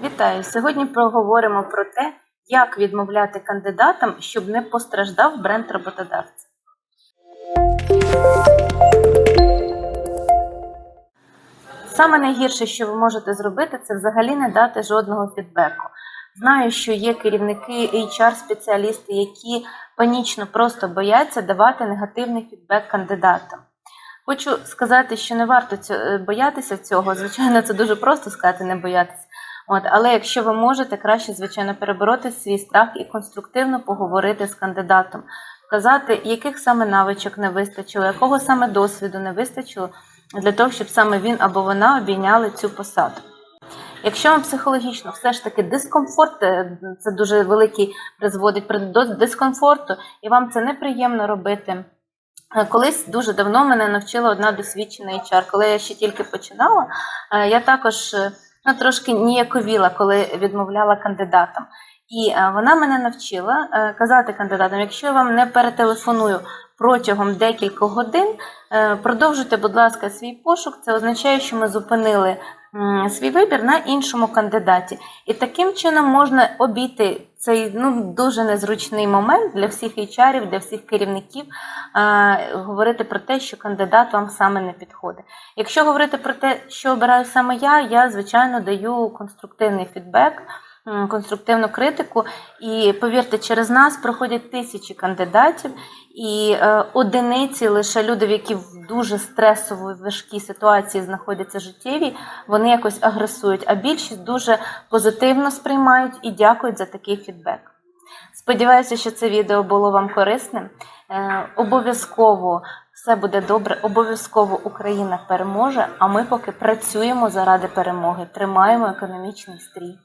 Вітаю! Сьогодні проговоримо про те, як відмовляти кандидатам, щоб не постраждав бренд роботодавця. Саме найгірше, що ви можете зробити, це взагалі не дати жодного фідбеку. Знаю, що є керівники HR-спеціалісти, які панічно просто бояться давати негативний фідбек кандидатам. Хочу сказати, що не варто боятися цього. Звичайно, це дуже просто сказати не боятися. От, але якщо ви можете, краще, звичайно, перебороти свій страх і конструктивно поговорити з кандидатом, вказати, яких саме навичок не вистачило, якого саме досвіду не вистачило для того, щоб саме він або вона обійняли цю посаду. Якщо вам психологічно все ж таки дискомфорт, е, це дуже великий призводить до дискомфорту, і вам це неприємно робити. Е, Колись дуже давно мене навчила одна досвідчена HR. Коли я ще тільки починала, е, я також ну, трошки ніяковіла, коли відмовляла кандидатам. І е, вона мене навчила е, казати кандидатам: якщо я вам не перетелефоную протягом декількох годин, е, продовжуйте, будь ласка, свій пошук. Це означає, що ми зупинили свій вибір на іншому кандидаті. І таким чином можна обійти цей ну, дуже незручний момент для всіх HR, для всіх керівників говорити про те, що кандидат вам саме не підходить. Якщо говорити про те, що обираю саме я, я звичайно даю конструктивний фідбек. М, Конструктивну критику, і повірте, через нас проходять тисячі кандидатів, і е, одиниці лише люди, які в дуже стресовій важкій ситуації знаходяться життєві, вони якось агресують. А більшість дуже позитивно сприймають і дякують за такий фідбек. Сподіваюся, що це відео було вам корисним. Е, обов'язково все буде добре. Обов'язково Україна переможе. А ми поки працюємо заради перемоги, тримаємо економічний стрій.